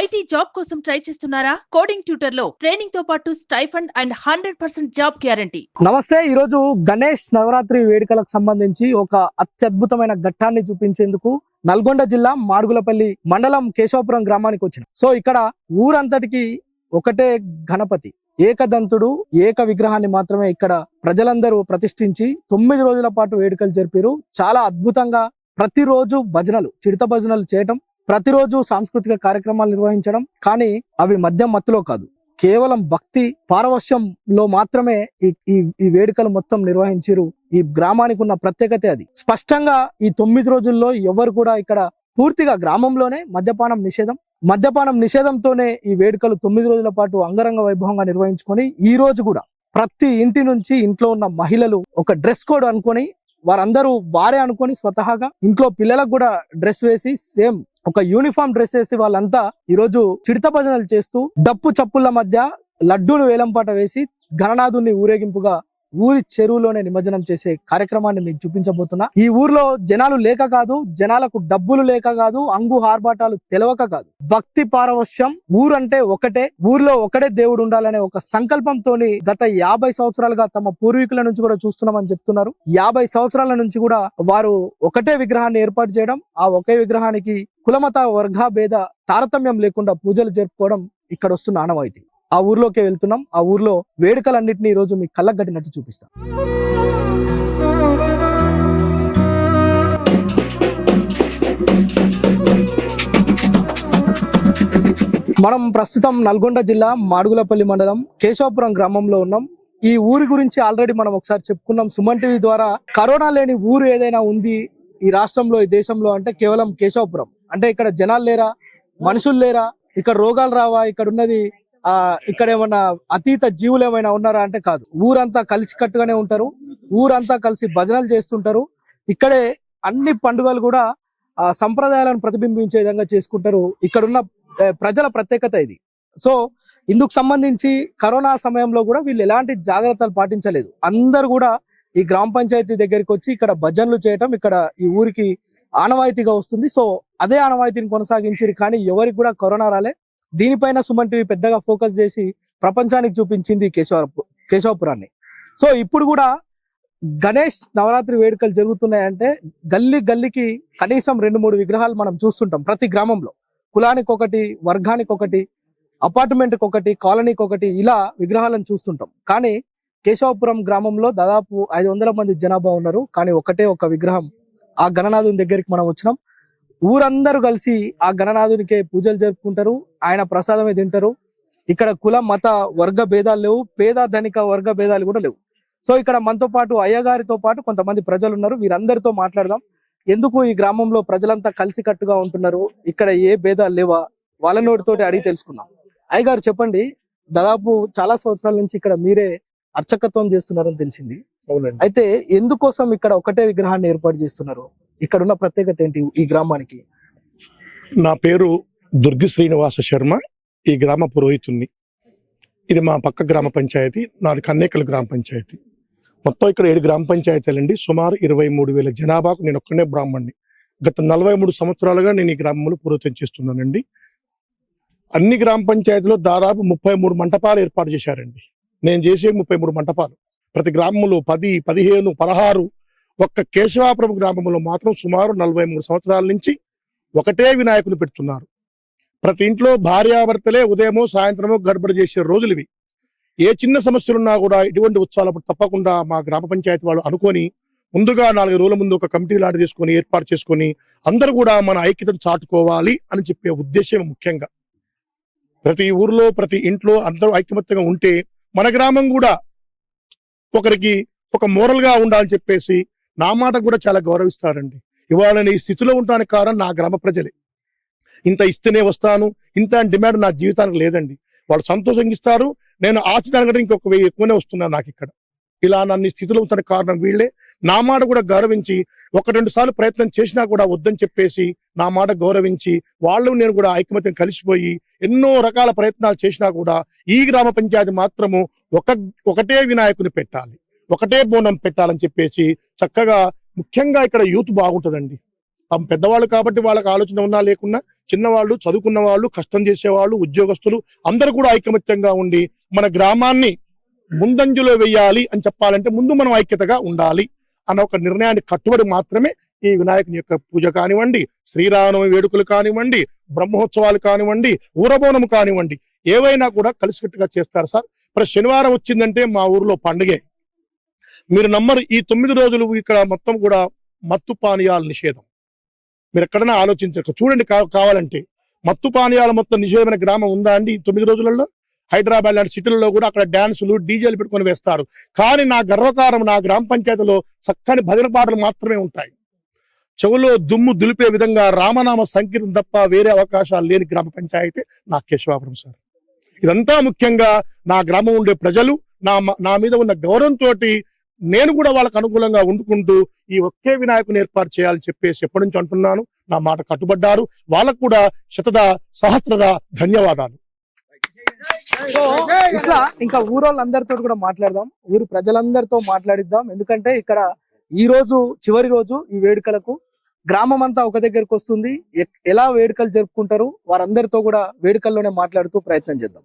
IT job కోసం try చేస్తున్నారా? Coding ట్యూటర్లో ట్రైనింగ్తో పాటు stipend and hundred percent job guarantee. నమస్తే ఈ రోజు గణేష్ నవరాత్రి వేడుకలకు సంబంధించి ఒక అత్యద్భుతమైన ఘట్టాన్ని చూపించేందుకు నల్గొండ జిల్లా మాడుగులపల్లి మండలం కేశవపురం గ్రామానికి వచ్చిన. సో ఇక్కడ ఊరంతటికి ఒకటే గణపతి. ఏకదంతుడు ఏక విగ్రహాన్ని మాత్రమే ఇక్కడ ప్రజలందరూ ప్రతిష్ఠించి తొమ్మిది రోజుల పాటు వేడుకలు జరిపారు. చాలా అద్భుతంగా ప్రతిరోజు భజనలు చిడత భజనలు చేయటం ప్రతిరోజు సాంస్కృతిక కార్యక్రమాలు నిర్వహించడం కానీ అవి మద్యం మత్తులో కాదు. కేవలం భక్తి పారవశ్యంలో మాత్రమే ఈ ఈ వేడుకలు మొత్తం నిర్వహించారు. ఈ గ్రామానికి ఉన్న ప్రత్యేకత అది. స్పష్టంగా ఈ తొమ్మిది రోజుల్లో ఎవరు కూడా ఇక్కడ పూర్తిగా గ్రామంలోనే మద్యపానం నిషేధం మద్యపానం నిషేధంతోనే ఈ వేడుకలు తొమ్మిది రోజుల పాటు అంగరంగ వైభవంగా నిర్వహించుకొని ఈ రోజు కూడా ప్రతి ఇంటి నుంచి ఇంట్లో ఉన్న మహిళలు ఒక డ్రెస్ కోడ్ అనుకొని వారందరూ వారే అనుకొని స్వతహాగా ఇంట్లో పిల్లలకు కూడా డ్రెస్ వేసి సేమ్ ఒక యూనిఫామ్ డ్రెస్ వేసి వాళ్ళంతా ఈ రోజు చిడత భజనలు చేస్తూ డప్పు చప్పుల మధ్య లడ్డూను వేలంపాట వేసి ఘననాథుని ఊరేగింపుగా ఊరి చెరువులోనే నిమజ్జనం చేసే కార్యక్రమాన్ని మీకు చూపించబోతున్నా. ఈ ఊర్లో జనాలు లేక కాదు జనాలకు డబ్బులు లేక కాదు అంగు ఆర్భాటాలు తెలవక కాదు. భక్తి పారవశ్యం ఊరంటే ఒకటే ఊర్లో ఒకటే దేవుడు ఉండాలనే ఒక సంకల్పంతో గత యాభై సంవత్సరాలుగా తమ పూర్వీకుల నుంచి కూడా చూస్తున్నామని చెప్తున్నారు. యాభై సంవత్సరాల నుంచి కూడా వారు ఒకటే విగ్రహాన్ని ఏర్పాటు చేయడం ఆ ఒకే విగ్రహానికి కులమత వర్గ భేద తారతమ్యం లేకుండా పూజలు జరుపుకోవడం ఇక్కడ వస్తున్న ఆనవాయితీ. ఆ ఊర్లోకి వెళ్తున్నాం. ఆ ఊర్లో వేడుకలన్నింటినీ ఈరోజు రోజు మీకు కళ్ళకు కట్టినట్టు చూపిస్తాం. మనం ప్రస్తుతం నల్గొండ జిల్లా మాడుగులపల్లి మండలం కేశవపురం గ్రామంలో ఉన్నాం. ఈ ఊరి గురించి ఆల్రెడీ మనం ఒకసారి చెప్పుకున్నాం. సుమన్ టీవీ ద్వారా కరోనా లేని ఊరు ఏదైనా ఉంది ఈ రాష్ట్రంలో ఈ దేశంలో అంటే కేవలం కేశవపురం. అంటే ఇక్కడ జనాలు లేరా? మనుషులు లేరా? ఇక్కడ రోగాలు రావా? ఇక్కడ ఉన్నది ఆ ఇక్కడ ఏమన్నా అతీత జీవులు ఏమైనా ఉన్నారా అంటే కాదు. ఊరంతా కలిసి కట్టుగానే ఉంటారు. ఊరంతా కలిసి భజనలు చేస్తుంటారు. ఇక్కడే అన్ని పండుగలు కూడా ఆ సంప్రదాయాలను ప్రతిబింబించే విధంగా చేసుకుంటారు. ఇక్కడున్న ప్రజల ప్రత్యేకత ఇది. సో ఇందుకు సంబంధించి కరోనా సమయంలో కూడా వీళ్ళు ఎలాంటి జాగ్రత్తలు పాటించలేదు. అందరు కూడా ఈ గ్రామ పంచాయతీ దగ్గరికి వచ్చి ఇక్కడ భజనలు చేయటం ఇక్కడ ఈ ఊరికి ఆనవాయితీగా వస్తుంది. సో అదే ఆనవాయితీని కొనసాగించారు కానీ ఎవరికి కూడా కరోనా రాలే. దీనిపైన సుమన్ టీవీ పెద్దగా ఫోకస్ చేసి ప్రపంచానికి చూపించింది కేశవ కేశవపురాన్ని. సో ఇప్పుడు కూడా గణేష్ నవరాత్రి వేడుకలు జరుగుతున్నాయంటే గల్లీ గల్లీకి కనీసం రెండు మూడు విగ్రహాలు మనం చూస్తుంటాం ప్రతి గ్రామంలో. కులానికి ఒకటి వర్గానికి ఒకటి అపార్ట్మెంట్కి ఒకటి కాలనీకి ఒకటి ఇలా విగ్రహాలను చూస్తుంటాం. కానీ కేశవపురం గ్రామంలో దాదాపు ఐదు వందల మంది జనాభా ఉన్నారు. కానీ ఒకటే ఒక విగ్రహం ఆ గణనాథుని దగ్గరికి మనం వచ్చినాం. ఊరందరూ కలిసి ఆ గణనాథునికే పూజలు జరుపుకుంటారు. ఆయన ప్రసాదమే తింటారు. ఇక్కడ కుల మత వర్గ భేదాలు లేవు. పేద ధనిక వర్గ భేదాలు కూడా లేవు. సో ఇక్కడ మనతో పాటు అయ్యగారితో పాటు కొంతమంది ప్రజలు ఉన్నారు వీరందరితో మాట్లాడదాం. ఎందుకు ఈ గ్రామంలో ప్రజలంతా కలిసి కట్టుగా ఉంటున్నారు? ఇక్కడ ఏ భేదాలు లేవా? వాళ్ళ నోటితోటి అడిగి తెలుసుకుందాం. అయ్యగారు చెప్పండి. దాదాపు చాలా సంవత్సరాల నుంచి ఇక్కడ మీరే అర్చకత్వం చేస్తున్నారని తెలిసింది. అయితే ఎందుకోసం ఇక్కడ ఒకటే విగ్రహాన్ని ఏర్పాటు చేస్తున్నారు? ఇక్కడ ఉన్న ప్రత్యేకత ఏంటి ఈ గ్రామానికి? నా పేరు దుర్గి శ్రీనివాస శర్మ ఈ గ్రామ పురోహితుణ్ణి. ఇది మా పక్క గ్రామ పంచాయతీ నాది కన్నేకల్ గ్రామ పంచాయతీ. మొత్తం ఇక్కడ ఏడు గ్రామ పంచాయతీలండి. సుమారు ఇరవై మూడు వేల జనాభాకు నేను ఒక్కనే బ్రాహ్మణ్ణి. గత నలభై మూడు సంవత్సరాలుగా నేను ఈ గ్రామంలో పురోహితం చేస్తున్నానండి. అన్ని గ్రామ పంచాయతీలో దాదాపు ముప్పై మూడు మంటపాలు ఏర్పాటు చేశారండి. నేను చేసే ముప్పై మూడు మంటపాలు. ప్రతి గ్రామంలో పది పదిహేను పదహారు ఒక్క కేశవాపురం గ్రామంలో మాత్రం సుమారు నలభై మూడు సంవత్సరాల నుంచి ఒకటే వినాయకుని పెడుతున్నారు. ప్రతి ఇంట్లో భార్యాభర్తలే ఉదయమో సాయంత్రమో గడబడి చేసే రోజులు ఇవి. ఏ చిన్న సమస్యలున్నా కూడా ఇటువంటి ఉత్సవాలప్పుడు తప్పకుండా మా గ్రామ పంచాయతీ వాళ్ళు అనుకొని ముందుగా నాలుగు రోజుల ముందు ఒక కమిటీ లాంటి చేసుకొని ఏర్పాటు చేసుకొని అందరూ కూడా మన ఐక్యతను చాటుకోవాలి అని చెప్పే ఉద్దేశం ముఖ్యంగా. ప్రతి ఊర్లో ప్రతి ఇంట్లో అందరూ ఐక్యమత్యంగా ఉంటే మన గ్రామం కూడా ఒకరికి ఒక మోరల్గా ఉండాలని చెప్పేసి నా మాట కూడా చాలా గౌరవిస్తారండి ఇవాళ నేను ఈ స్థితిలో ఉండడానికి కారణం నా గ్రామ ప్రజలే. ఇంత ఇస్తేనే వస్తాను ఇంత డిమాండ్ నా జీవితానికి లేదండి. వాళ్ళు సంతోషంగా ఇస్తారు నేను ఆశదానికంటే ఇంకొక వెయ్యి ఎక్కువనే వస్తున్నాను నాకు ఇక్కడ. ఇలా నన్ను స్థితిలో ఉంచడానికి కారణం వీళ్ళే. నా మాట కూడా గౌరవించి ఒక రెండు సార్లు ప్రయత్నం చేసినా కూడా వద్దని చెప్పేసి నా మాట గౌరవించి వాళ్ళు నేను కూడా ఐకమత్యం కలిసిపోయి ఎన్నో రకాల ప్రయత్నాలు చేసినా కూడా ఈ గ్రామ పంచాయతీ మాత్రము ఒక ఒకటే వినాయకుని పెట్టాలి. ఒకటే బోనం పెట్టాలని చెప్పేసి చక్కగా ముఖ్యంగా ఇక్కడ యూత్ బాగుంటుందండి. పాపం పెద్దవాళ్ళు కాబట్టి వాళ్ళకి ఆలోచన ఉన్నా లేకున్నా చిన్నవాళ్ళు చదువుకున్న వాళ్ళు కష్టం చేసేవాళ్ళు ఉద్యోగస్తులు అందరూ కూడా ఐకమత్యంగా ఉండి మన గ్రామాన్ని ముందంజలో వెయ్యాలి అని చెప్పాలంటే ముందు మనం ఐక్యతగా ఉండాలి అన్న ఒక నిర్ణయానికి కట్టుబడి మాత్రమే ఈ వినాయకుని యొక్క పూజ కానివ్వండి శ్రీరామనవమి వేడుకలు కానివ్వండి బ్రహ్మోత్సవాలు కానివ్వండి ఊరబోనం కానివ్వండి ఏవైనా కూడా కలిసికట్టుగా చేస్తారు సార్. ఇప్పుడు శనివారం వచ్చిందంటే మా ఊర్లో పండుగే. మీరు నమ్మరు ఈ తొమ్మిది రోజులు ఇక్కడ మొత్తం కూడా మత్తు పానీయాల నిషేధం. మీరు ఎక్కడైనా ఆలోచించరు చూడండి కావాలంటే. మత్తు పానీయాల మొత్తం నిషేధమైన గ్రామం ఉందా అండి ఈ తొమ్మిది రోజులలో హైదరాబాద్ లాంటి సిటీలలో కూడా అక్కడ డ్యాన్సులు డీజేలు పెట్టుకొని వేస్తారు. కానీ నా గర్వకారం నా గ్రామ పంచాయతీలో చక్కని భజన పాటలు మాత్రమే ఉంటాయి. చెవులో దుమ్ము దులిపే విధంగా రామనామ సంకీర్తం తప్ప వేరే అవకాశాలు లేని గ్రామ పంచాయతీ నా కేశవాపురం సార్. ఇదంతా ముఖ్యంగా నా గ్రామం ఉండే ప్రజలు నా నా మీద ఉన్న గౌరవంతో నేను కూడా వాళ్ళకు అనుకూలంగా ఉండుకుంటూ ఈ ఒకే వినాయకుని ఏర్పాటు చేయాలని చెప్పేసి ఎప్పటి నుంచి అంటున్నాను నా మాట కట్టుబడ్డారు. వాళ్ళకు కూడా శతద సహస్రద ధన్యవాదాలు. సో ఇట్లా ఇంకా ఊరోళ్ళందరితో కూడా మాట్లాడదాం ఊరు ప్రజలందరితో మాట్లాడిద్దాం. ఎందుకంటే ఇక్కడ ఈ రోజు చివరి రోజు ఈ వేడుకలకు గ్రామం అంతా ఒక దగ్గరకు వస్తుంది. ఎలా వేడుకలు జరుపుకుంటారు వారందరితో కూడా వేడుకల్లోనే మాట్లాడుతూ ప్రయత్నం చేద్దాం.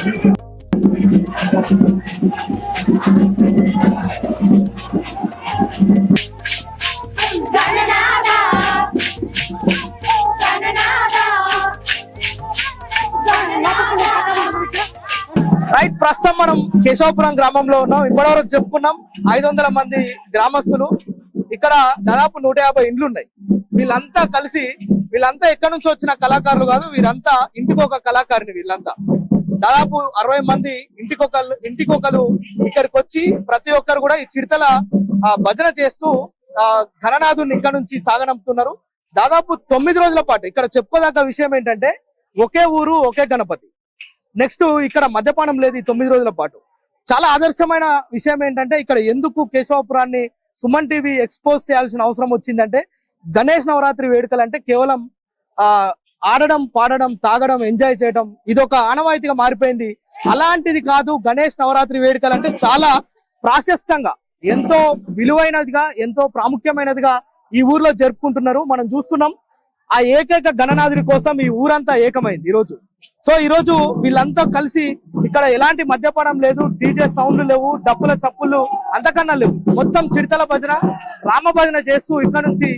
రైట్ ప్రస్తుతం మనం కేశవపురం గ్రామంలో ఉన్నాం. ఇప్పటివరకు చెప్పుకున్నాం ఐదు వందల మంది గ్రామస్తులు. ఇక్కడ దాదాపు నూట యాభై ఇండ్లు ఉన్నాయి. వీళ్ళంతా కలిసి వీళ్ళంతా ఎక్కడి నుంచి వచ్చిన కళాకారులు కాదు వీరంతా ఇంటికి ఒక కళాకారిని వీళ్ళంతా. దాదాపు అరవై మంది ఇంటికొకళ్ళు ఇంటికొకరు ఇక్కడికి వచ్చి ప్రతి ఒక్కరు కూడా ఈ చిడతల ఆ, భజన చేస్తూ ఆ ఘననాథుని ఇక్కడ నుంచి సాగనంపుతున్నారు. దాదాపు తొమ్మిది రోజుల పాటు ఇక్కడ చెప్పుకోదగ్గ విషయం ఏంటంటే ఒకే ఊరు ఒకే గణపతి. నెక్స్ట్ ఇక్కడ మద్యపానం లేదు ఈ తొమ్మిది రోజుల పాటు. చాలా ఆదర్శమైన విషయం ఏంటంటే ఇక్కడ ఎందుకు కేశవపురాన్ని సుమన్ టీవీ ఎక్స్పోజ్ చేయాల్సిన అవసరం వచ్చిందంటే గణేష్ నవరాత్రి వేడుకలు అంటే కేవలం ఆ ఆడడం పాడడం తాగడం ఎంజాయ్ చేయడం ఇది ఒక ఆనవాయితీగా మారిపోయింది. అలాంటిది కాదు గణేష్ నవరాత్రి వేడుకలు అంటే చాలా ప్రాశస్తంగా ఎంతో విలువైనదిగా ఎంతో ప్రాముఖ్యమైనదిగా ఈ ఊర్లో జరుపుకుంటున్నారు. మనం చూస్తున్నాం ఆ ఏకైక గణనాథుడి కోసం ఈ ఊరంతా ఏకమైంది ఈ రోజు సో ఈ రోజు వీళ్ళంతా కలిసి ఇక్కడ ఎలాంటి మద్యపానం లేదు డీజే సౌండ్లు లేవు డప్పుల చప్పులు అంతకన్నా లేవు. మొత్తం చిడతల భజన రామ భజన చేస్తూ ఇక్కడ నుంచి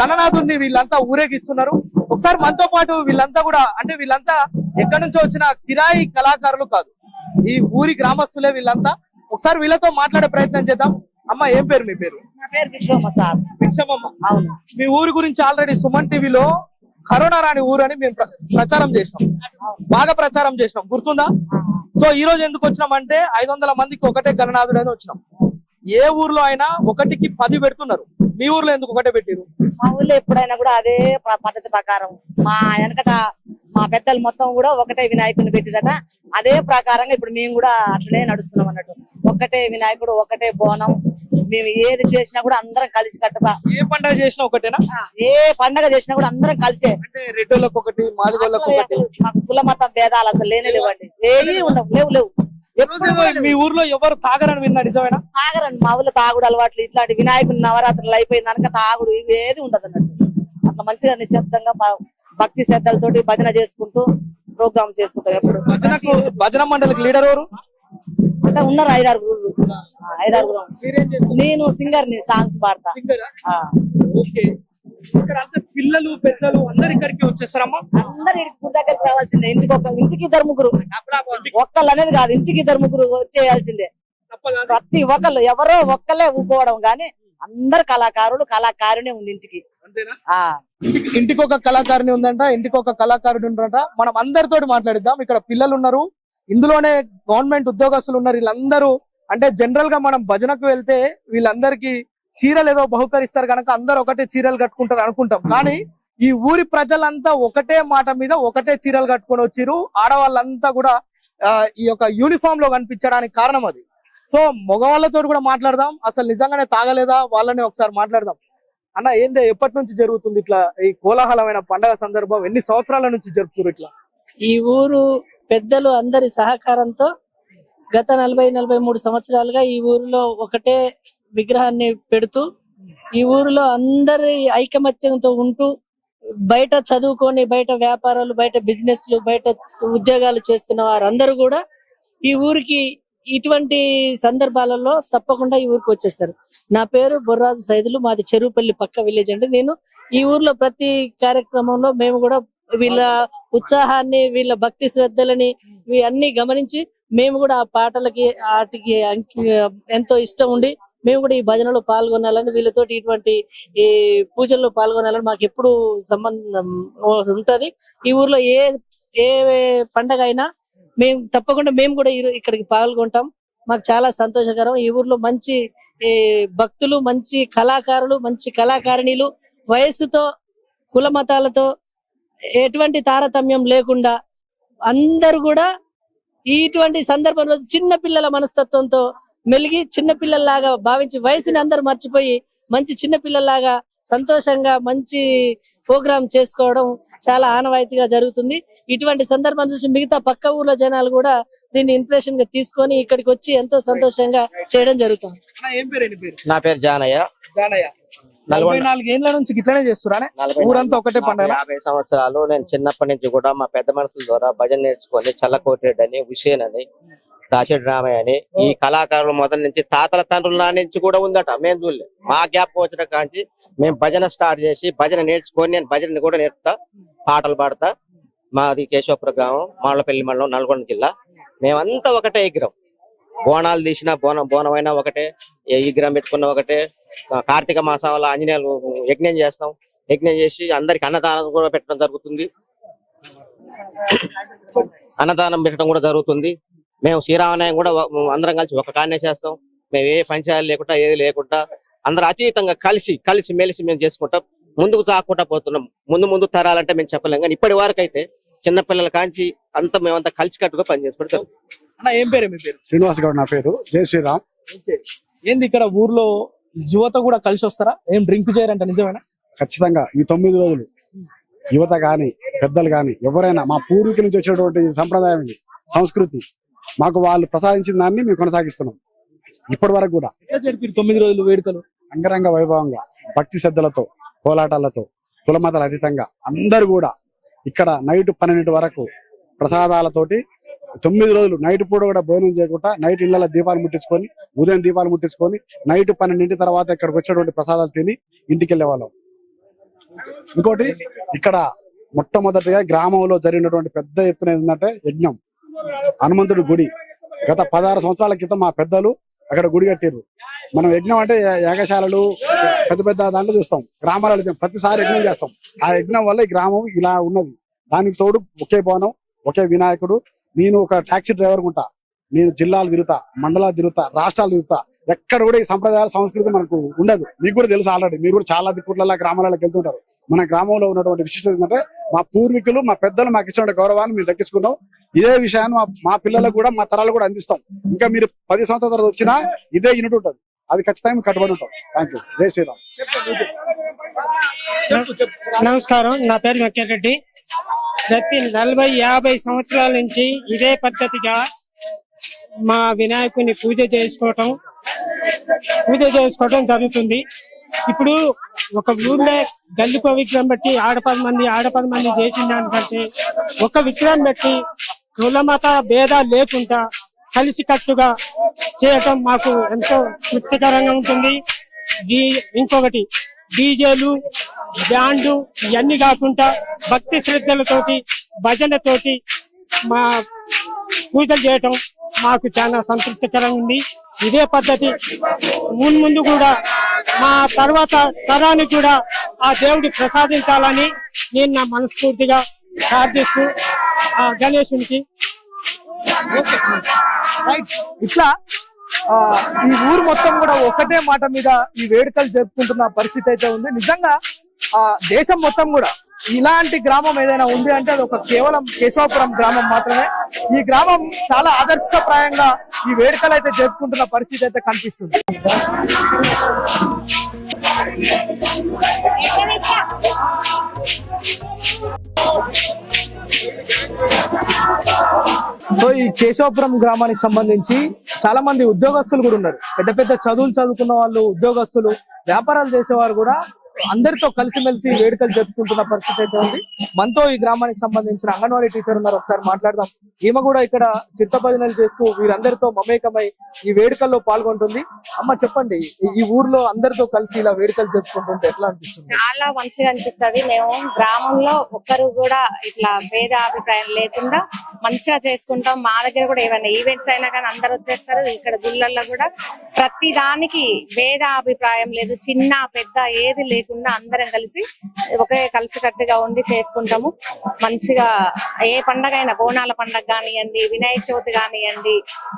గణనాథుడిని వీళ్ళంతా ఊరేగిస్తున్నారు. ఒకసారి మనతో పాటు వీళ్ళంతా కూడా అంటే వీళ్ళంతా ఎక్కడి నుంచో వచ్చిన కిరాయి కళాకారులు కాదు. ఈ ఊరి గ్రామస్తులే వీళ్ళంతా. ఒకసారి వీళ్ళతో మాట్లాడే ప్రయత్నం చేద్దాం. అమ్మ ఏం పేరు మీ పేరు? అవును. మీ ఊరి గురించి ఆల్రెడీ సుమన్ టీవీలో కరోనా రాని ఊరు అని మేము ప్ర- ప్రచారం చేసినాం. బాగా ప్రచారం చేసినాం. గుర్తుందా? సో ఈ రోజు ఎందుకు వచ్చినాం అంటే ఐదు వందల మందికి ఒకటే గణనాథుడు అని వచ్చినాం. ఏ ఊర్లో అయినా ఒకటికి పది పెడుతున్నారు. మీ ఊర్లో ఎందుకు ఒకటే పెట్టిరు మా ఊళ్ళో ఎప్పుడైనా కూడా అదే పద్ధతి ప్రకారం మా వెనకట మా పెద్దలు మొత్తం కూడా ఒకటే వినాయకుని పెట్టిరట. అదే ప్రకారంగా ఇప్పుడు మేము కూడా అట్లనే నడుస్తున్నాం అన్నట్టు. ఒకటే వినాయకుడు ఒకటే బోనం. మేము ఏది చేసినా కూడా అందరం కలిసి కట్టుగా ఏ పండుగ చేసినా ఒకటేనా? ఏ పండగ చేసినా కూడా అందరం కలిసే. అంటే రెడ్డోళ్ళకి ఒకటి మాదిగోళ్ళకి ఒకటి కుల మతం భేదాలు అసలు లేనే లేవండి. ఏవి ఉండవు. లేవు లేవు. మీ ఊర్లో ఎవరు తాగరని విన్నా నిజమేనా? తాగరండి మా ఊళ్ళో తాగుడు అలవాట్లు ఇట్లాంటి వినాయకుని నవరాత్రులు అయిపోయింది కనుక తాగుడు ఇవి ఏది ఉండదు అన్నట్టు. అట్లా మంచిగా నిశ్శబ్దంగా భక్తి శ్రద్ధలతోటి భజన చేసుకుంటూ ప్రోగ్రామ్ చేసుకుంటాం ఎప్పుడు. భజనకు భజన మండలికి లీడర్ ఎవరు? అంటే ఉన్నారు ఐదారు ఐదారు నేను సింగర్ని సాంగ్స్ పాడతా. సింగరా? ఆ. ఓకే. ఇక్కడ అంతా పిల్లలు పెద్దలు అందరు ఇక్కడికి వచ్చేస్తారమ్మా అందరు గుడి దగ్గరికి రావాల్సిందే. ఇంటికి ఒక ఇంటికి ఇద్దరు ముగ్గురు? ఒక్కళ్ళు అనేది కాదు ఇంటికి ఇద్దరు ముగ్గురు వచ్చేయాల్సిందే. ప్రతి ఒక్కళ్ళు ఎవరో ఒక్కలే ఊకోవడం గాని అందరు కళాకారులు కళాకారునే ఉంది ఇంటికి. ఇంటికి ఒక కళాకారిణి ఉందంట ఇంటికి ఒక కళాకారుడు ఉందంట మనం అందరితోటి మాట్లాడిద్దాం. ఇక్కడ పిల్లలు ఉన్నారు. ఇందులోనే గవర్నమెంట్ ఉద్యోగస్తులు ఉన్నారు. వీళ్ళందరూ అంటే జనరల్గా మనం భజనకు వెళ్తే వీళ్ళందరికీ చీరలు ఏదో బహుకరిస్తారు కనుక అందరు ఒకటే చీరలు కట్టుకుంటారు అనుకుంటాం. కానీ ఈ ఊరి ప్రజలంతా ఒకటే మాట మీద ఒకటే చీరలు కట్టుకొని వచ్చిరు ఆడవాళ్ళంతా కూడా ఈ యొక్క యూనిఫామ్లో కనిపించడానికి కారణం అది. సో మగవాళ్ళతో కూడా మాట్లాడదాం. అసలు నిజంగానే తాగలేదా? వాళ్ళని ఒకసారి మాట్లాడదాం. అన్న ఏందే ఎప్పటి నుంచి జరుగుతుంది ఇట్లా ఈ కోలాహలమైన పండగ సందర్భం? ఎన్ని సంవత్సరాల నుంచి జరుపుతారు ఇట్లా? ఈ ఊరు పెద్దలు అందరి సహకారంతో గత నలభై నలభై మూడు సంవత్సరాలుగా ఈ ఊరిలో ఒకటే విగ్రహాన్ని పెడుతూ ఈ ఊరిలో అందరి ఐకమత్యంతో ఉంటూ బయట చదువుకొని బయట వ్యాపారాలు బయట బిజినెస్లు బయట ఉద్యోగాలు చేస్తున్న వారందరూ కూడా ఈ ఊరికి ఇటువంటి సందర్భాలలో తప్పకుండా ఈ ఊరికి వచ్చేస్తారు. నా పేరు బొర్రాజు సైదులు మాది చెరువుపల్లి పక్క విలేజ్ అండి. నేను ఈ ఊర్లో ప్రతి కార్యక్రమంలో మేము కూడా వీళ్ళ ఉత్సాహాన్ని వీళ్ళ భక్తి శ్రద్ధలని ఇవి అన్ని గమనించి మేము కూడా ఆ పాటలకి వాటికి ఎంతో ఇష్టం ఉండి మేము కూడా ఈ భజనలో పాల్గొనాలని వీళ్ళతోటి ఇటువంటి ఈ పూజల్లో పాల్గొనాలని మాకు ఎప్పుడు సంబంధం ఉంటది. ఈ ఊర్లో ఏ ఏ పండగ అయినా మేము తప్పకుండా మేము కూడా ఇక్కడికి పాల్గొంటాం. మాకు చాలా సంతోషకరం. ఈ ఊర్లో మంచి భక్తులు మంచి కళాకారులు మంచి కళాకారిణిలు వయస్సుతో కుల మతాలతో ఎటువంటి తారతమ్యం లేకుండా అందరూ కూడా ఇటువంటి సందర్భంలో చిన్న పిల్లల మనస్తత్వంతో మెలిగి చిన్న పిల్లల్లాగా భావించి వయసుని అందరూ మర్చిపోయి మంచి చిన్న పిల్లల్లాగా సంతోషంగా మంచి ప్రోగ్రామ్ చేసుకోవడం చాలా ఆనవాయితీగా జరుగుతుంది. ఇటువంటి సందర్భం చూసి మిగతా పక్క ఊర్ల జనాలు కూడా దీన్ని ఇంప్రెషన్గా తీసుకొని ఇక్కడికి వచ్చి ఎంతో సంతోషంగా చేయడం జరుగుతుంది. నీ పేరు? నా పేరు జానయ్య. జానయ్య. నలభై నల్గొండ నాలుగేళ్ళ నుంచి ఇట్లనే చేస్తురానే నలభై ఊరంతా నాలుగు- ఒకటే నాకు పండగ యాభై సంవత్సరాలు నేను చిన్నప్పటి నుంచి కూడా మా పెద్ద మనుషుల ద్వారా భజన నేర్చుకొని చల్లకోటిరెడ్డి అని హుషేన్ అని దాశెడ్డి రామయ్య అని ఈ కళాకారులు మొదటి నుంచి తాతల తండ్రుల నాటి నుంచి కూడా ఉందట. మేము చూడలే. మా గ్యాప్ వచ్చిన కాంచి మేము భజన స్టార్ట్ చేసి భజన నేర్చుకొని నేను భజన కూడా నేర్పుతా పాటలు పాడతా. మాది కేశవపుర గ్రామం మాళ్ళపల్లి మండలం నల్గొండ జిల్లా. మేమంతా ఒకటే విగ్రహం. బోనాలు తీసిన బోనం బోనమైనా ఒకటే ఏ విగ్రహం పెట్టుకున్న ఒకటే. కార్తీక మాసాల ఆంజనేయులు యజ్ఞం చేస్తాం. యజ్ఞం చేసి అందరికి అన్నదానం కూడా పెట్టడం జరుగుతుంది. అన్నదానం పెట్టడం కూడా జరుగుతుంది. మేము శ్రీరామనాయం కూడా అందరం కలిసి ఒక కాన్నే చేస్తాం. మేము ఏ పంచాయతీ లేకుండా ఏది లేకుండా అందరూ అతీతంగా కలిసి కలిసి మెలిసి మేము చేసుకుంటాం ముందుకు సాకుండా పోతున్నాం. ముందు ముందు తరాలంటే మేము చెప్పలేం. కానీ ఇప్పటి వరకు అయితే చిన్నపిల్లల కాంచి అంతా మేమంతా కలిసి కట్టుగా పని చేసుకుంటాం అన్న ఏం పేరు మీ పేరు? శ్రీనివాస్ గౌడ్ నా పేరు. జై శ్రీరామ్. ఓకే. ఏంది ఇక్కడ ఊర్లో యువత కూడా కలిసి వస్తారా? ఏం డ్రింక్ చేయరంట నిజమేనా? ఖచ్చితంగా ఈ తొమ్మిది రోజులు యువత గాని పెద్దలు గాని ఎవరైనా మా పూర్వీకుల నుంచి వచ్చినటువంటి సంప్రదాయం ఇది సంస్కృతి. మాకు వాళ్ళు ప్రసాదించిన దాన్ని మేము కొనసాగిస్తున్నాం. ఇప్పటి వరకు కూడా. తొమ్మిది రోజులు వేడుకలు? అంగరంగ వైభవంగా భక్తి శ్రద్ధలతో కోలాటాలతో కులమతాల అతీతంగా అందరూ కూడా ఇక్కడ నైట్ పన్నెండు వరకు ప్రసాదాలతోటి తొమ్మిది రోజులు నైట్ పూట కూడా భోజనం చేయకుండా నైట్ ఇళ్ళలో దీపాలు ముట్టించుకొని ఉదయం దీపాలు ముట్టించుకొని నైట్ పన్నెండింటి తర్వాత ఇక్కడికి వచ్చినటువంటి ప్రసాదాలు తిని ఇంటికి వెళ్ళే వాళ్ళం. ఇంకోటి ఇక్కడ మొట్టమొదటిగా గ్రామంలో జరిగినటువంటి పెద్ద ఎత్తున ఏంటంటే యజ్ఞం. హనుమంతుడి గుడి. గత పదహారు సంవత్సరాల క్రితం మా పెద్దలు అక్కడ గుడి కట్టారు మనం యజ్ఞం అంటే యాగశాలలు పెద్ద పెద్ద దాంట్లో చూస్తాం. గ్రామాలలో ప్రతిసారి యజ్ఞం చేస్తాం. ఆ యజ్ఞం వల్ల ఈ గ్రామం ఇలా ఉన్నది. దానికి తోడు ఒకే భవనం ఒకే వినాయకుడు. నేను ఒక టాక్సీ డ్రైవర్ ఉంటా. నేను జిల్లాలు తిరుగుతా మండలాలు తిరుగుతా రాష్ట్రాలు తిరుగుతా. ఎక్కడ కూడా ఈ సంప్రదాయాల సంస్కృతి మనకు ఉండదు. మీకు కూడా తెలుసు ఆల్రెడీ మీరు కూడా చాలా దిక్కుట్ల గ్రామాలకు వెళ్తుంటారు. మన గ్రామంలో ఉన్నటువంటి విశిష్టత ఏంటంటే మా పూర్వీకులు మా పెద్దలు మాకు ఇచ్చిన గౌరవాన్ని మేము దక్కించుకున్నాం. ఇదే విషయాన్ని మా- మా పిల్లలకు కూడా మా తరాలు కూడా అందిస్తాం. ఇంకా మీరు పది సంవత్సరాల తర్వాత వచ్చినా ఇదే యూనిట్ ఉంటుంది. అది ఖచ్చితంగా కట్టుబడి ఉంటాం. థ్యాంక్ యూ జై శ్రీరామ్. నమస్కారం. నా పేరు వెంకటరెడ్డి ప్రతి నలభై యాభై సంవత్సరాల నుంచి ఇదే పద్ధతిగా మా వినాయకుని పూజ చేసుకోవటం పూజ చేసుకోవటం జరుగుతుంది. ఇప్పుడు ఒక ఊర్లో గల్లి విగ్రహం పెట్టి ఆడపది మంది ఆడపది మంది చేసిన దానికంటే ఒక విగ్రహం పెట్టి కుల మత భేదాలు లేకుండా కలిసి కట్టుగా చేయటం మాకు ఎంతో తృప్తికరంగా ఉంటుంది. ఇంకొకటి డీజేలు బ్యాండు ఇవన్నీ కాకుండా భక్తి శ్రద్ధలతోటి భజనతోటి మా పూజలు చేయటం మాకు చాలా సంతృప్తికరంగా ఉంది. ఇదే పద్ధతి. ముందు ముందు కూడా మా తర్వాత తరానికి కూడా ఆ దేవుడి ప్రసాదించాలని నేను నా మనస్ఫూర్తిగా ప్రార్థిస్తూ ఆ గణేశునికి ఇట్లా ఈ ఊరు మొత్తం కూడా ఒకటే మాట మీద ఈ వేడుకలు జరుపుకుంటున్న పరిస్థితి అయితే ఉంది. నిజంగా ఆ దేశం మొత్తం కూడా ఇలాంటి గ్రామం ఏదైనా ఉంది అంటే అది ఒక కేవలం కేశవపురం గ్రామం మాత్రమే. ఈ గ్రామం చాలా ఆదర్శప్రాయంగా ఈ వేడుకలు అయితే జరుపుకుంటున్న పరిస్థితి అయితే కనిపిస్తుంది. సో ఈ కేశవపురం గ్రామానికి సంబంధించి చాలా మంది ఉద్యోగస్తులు కూడా ఉన్నారు. పెద్ద పెద్ద చదువులు చదువుకున్న వాళ్ళు ఉద్యోగస్తులు వ్యాపారాలు చేసేవారు కూడా అందరితో కలిసిమెలిసి వేడుకలు జరుపుకుంటున్న పరిస్థితి అయితే ఉంది. మనతో ఈ గ్రామానికి సంబంధించిన అంగన్వాడీ టీచర్ ఉన్నారు. ఒకసారి మాట్లాడదాం. ఈమె కూడా ఇక్కడ చిత్త భజనలు చేస్తూ వీరందరితో మమేకమై ఈ వేడుకల్లో పాల్గొంటుంది. అమ్మ చెప్పండి. ఈ- ఊర్లో అందరితో కలిసి ఇలా వేడుకలు జరుపుకుంటుంటే ఎట్లా అనిపిస్తుంది? చాలా మంచిగా అనిపిస్తది. మేము గ్రామంలో ఒక్కరు కూడా ఇట్లా భేద అభిప్రాయం లేకుండా మంచిగా చేసుకుంటాం. మా దగ్గర కూడా ఏమైనా ఈవెంట్స్ అయినా కానీ అందరు వచ్చేస్తారు. ఇక్కడ గుళ్ళల్లో కూడా ప్రతి దానికి భేద అభిప్రాయం లేదు. చిన్న పెద్ద ఏది లేకుండా అందరం కలిసి ఒకే కలిసికట్టుగా ఉండి చేసుకుంటాము. మంచిగా ఏ పండగ అయినా బోనాల పండగ కానివ్వండి వినాయక చవితి కానివ్వండి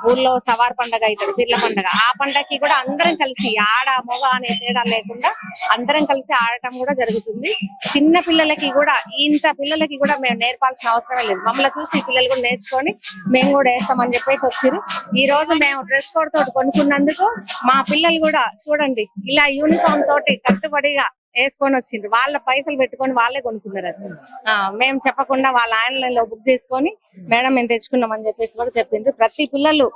ఊర్లో సవార్ పండగ అవుతుంది పిర్ల పండగ. ఆ పండగకి కూడా అందరం కలిసి ఆడ మొగ అనే తేడా లేకుండా అందరం కలిసి ఆడటం కూడా జరుగుతుంది. చిన్న పిల్లలకి కూడా ఇంత పిల్లలకి కూడా మేము నేర్పాల్సిన అవసరమే లేదు. మమ్మల్ని చూసి పిల్లలు కూడా నేర్చుకొని మేము కూడా వేస్తామని చెప్పేసి వచ్చారు ఈ రోజు మేము డ్రెస్ కోడ్ తోటి కొనుక్కున్నందుకు మా పిల్లలు కూడా చూడండి ఇలా యూనిఫామ్ తోటి కట్టుబడిగా వేసుకొని వచ్చిండ్రు. వాళ్ళ పైసలు పెట్టుకొని వాళ్ళే కొనుక్కున్నారు అది. ఆ, మేము చెప్పకుండా వాళ్ళ ఆన్లైన్లో బుక్ చేసుకొని మేడం మేము తెచ్చుకున్నాం అని చెప్పేసి కూడా చెప్పిండ్రు. ప్రతి పిల్లలు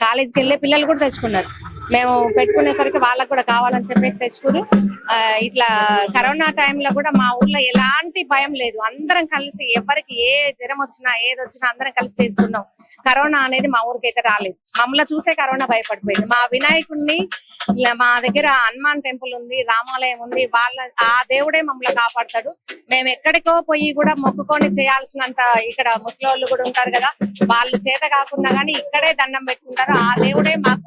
కాలేజీకి వెళ్ళే పిల్లలు కూడా తెచ్చుకున్నారు. మేము పెట్టుకునేసరికి వాళ్ళకు కూడా కావాలని చెప్పేసి తెచ్చుకున్నారు ఆ, ఇట్లా కరోనా టైంలో కూడా మా ఊర్లో ఎలాంటి భయం లేదు. అందరం కలిసి ఎవరికి ఏ జ్వరం వచ్చినా ఏది వచ్చినా అందరం కలిసి చేసుకున్నాం. కరోనా అనేది మా ఊరికైతే రాలేదు. మమ్మల్ని చూసే కరోనా భయపడిపోయింది. మా వినాయకుడిని మా దగ్గర హనుమాన్ టెంపుల్ ఉంది రామాలయం ఉంది వాళ్ళ ఆ దేవుడే మమ్మల్ని కాపాడతాడు. మేము ఎక్కడికో పోయి కూడా మొక్కుకొని చేయాల్సినంత ఇక్కడ ముసలోళ్ళు కూడా ఉంటారు కదా వాళ్ళు చేత కాకుండా గానీ ఇక్కడే దండం పెట్టుకుంటారు. ఆ దేవుడే మాకు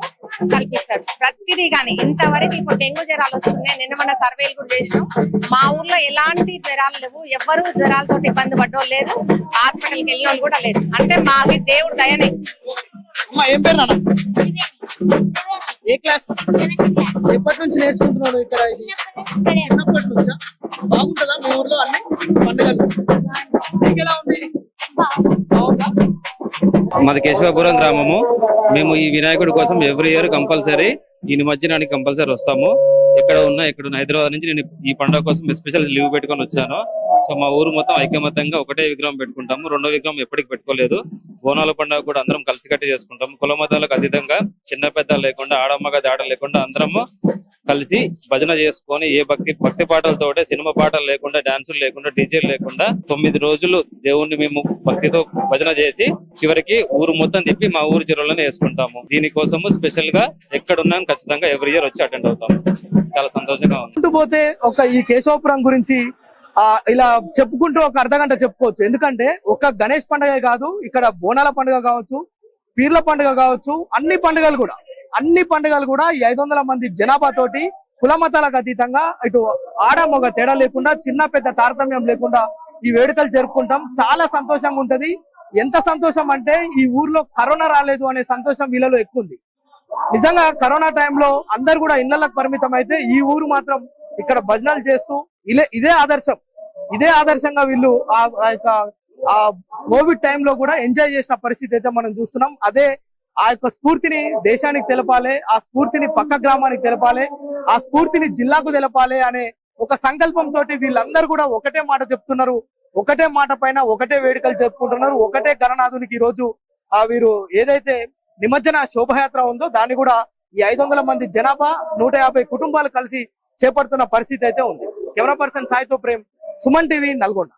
కల్పిస్తాడు ప్రతిదీ గాని ఇంతవరకు ఇప్పుడు డెంగ్యూ జ్వరాలు వస్తున్నాయి. నిన్న మన సర్వేలు కూడా చేసినాం. మా ఊర్లో ఎలాంటి జ్వరాలు లేవు. ఎవరు జ్వరాలతో ఇబ్బంది పడ్డోళ్ళు లేదు హాస్పిటల్కి వెళ్ళిన వాళ్ళు కూడా లేదు అంటే మాకి దేవుడు దయనే. అమ్మ ఏం పేరు నాన్న? ఏ క్లాస్? ఎప్పటి నుంచి నేర్చుకుంటున్నాడు ఇక్కడ ఇది చిన్నప్పటి నుంచా బాగుంటుందా మీ ఊర్లో అన్ని పండుగలు? మీకు ఎలా ఉంది? మాది కేశవాపురం గ్రామము. మేము ఈ వినాయకుడి కోసం ఎవ్రీ ఇయర్ కంపల్సరీ ఈ నిమజ్జనానికి కంపల్సరీ వస్తాము. ఎక్కడ ఉన్నా ఇక్కడ హైదరాబాద్ నుంచి నేను ఈ పండుగ కోసం స్పెషల్ లీవ్ పెట్టుకొని వచ్చాను. సో మా ఊరు మొత్తం ఐకమత్యంగా ఒకటే విగ్రహం పెట్టుకుంటాము. రెండో విగ్రహం ఎప్పటికి పెట్టుకోలేదు. బోనాల పండుగ కూడా అందరం కలిసికట్టి చేసుకుంటాము. కుల మతాలకు అతీతంగా చిన్న పెద్ద లేకుండా ఆడమ్మగా దాడ లేకుండా అందరము కలిసి భజన చేసుకొని ఏ భక్తి భక్తి పాటలతోటే సినిమా పాటలు లేకుండా డాన్సులు లేకుండా డీజేలు లేకుండా తొమ్మిది రోజులు దేవుణ్ణి మేము భక్తితో భజన చేసి చివరికి ఊరు మొత్తం తిప్పి మా ఊరు చెరువులను వేసుకుంటాము. దీనికోసము స్పెషల్గా ఎక్కడున్నా ఖచ్చితంగా ఎవ్రీ ఇయర్ వచ్చి అటెండ్ అవుతాము. చాలా సంతోషంగా ఉంది. పోతే ఒక ఈ కేశవపురం గురించి ఇలా చెప్పుకుంటూ ఒక అర్ధ గంట చెప్పుకోవచ్చు. ఎందుకంటే ఒక గణేష్ పండుగ కాదు ఇక్కడ బోనాల పండుగ కావచ్చు పీర్ల పండుగ కావచ్చు అన్ని పండుగలు కూడా అన్ని పండుగలు కూడా ఈ ఐదు వందల మంది జనాభా తోటి కుల మతాలకు అతీతంగా ఇటు ఆడ మగ తేడా లేకుండా చిన్న పెద్ద తారతమ్యం లేకుండా ఈ వేడుకలు జరుపుకుంటాం. చాలా సంతోషంగా ఉంటది. ఎంత సంతోషం అంటే ఈ ఊర్లో కరోనా రాలేదు అనే సంతోషం వీళ్ళలో ఎక్కువ ఉంది. నిజంగా కరోనా టైంలో అందరు కూడా ఇళ్ళకు పరిమితం అయితే ఈ ఊరు మాత్రం ఇక్కడ భజనలు చేస్తూ ఇదే ఇదే ఆదర్శం. ఇదే ఆదర్శంగా వీళ్ళు ఆ ఆ యొక్క ఆ కోవిడ్ టైంలో కూడా ఎంజాయ్ చేసిన పరిస్థితి అయితే మనం చూస్తున్నాం. అదే ఆ యొక్క స్ఫూర్తిని దేశానికి తెలపాలి ఆ స్ఫూర్తిని పక్క గ్రామానికి తెలపాలి ఆ స్ఫూర్తిని జిల్లాకు తెలపాలి అనే ఒక సంకల్పం తోటి వీళ్ళందరూ కూడా ఒకటే మాట చెప్తున్నారు. ఒకటే మాట పైన ఒకటే వేడుకలు జరుపుకుంటున్నారు. ఒకటే గణనాథునికి రోజు ఆ వీరు ఏదైతే నిమజ్జన శోభయాత్ర ఉందో దాన్ని కూడా ఈ ఐదు వందల మంది జనాభా నూట యాభై కుటుంబాలు కలిసి చేపడుతున్న పరిస్థితి అయితే ఉంది. కెమెరా పర్సన్ సాయితో ప్రేమ్ సుమన్ టీవీ నల్గొండ.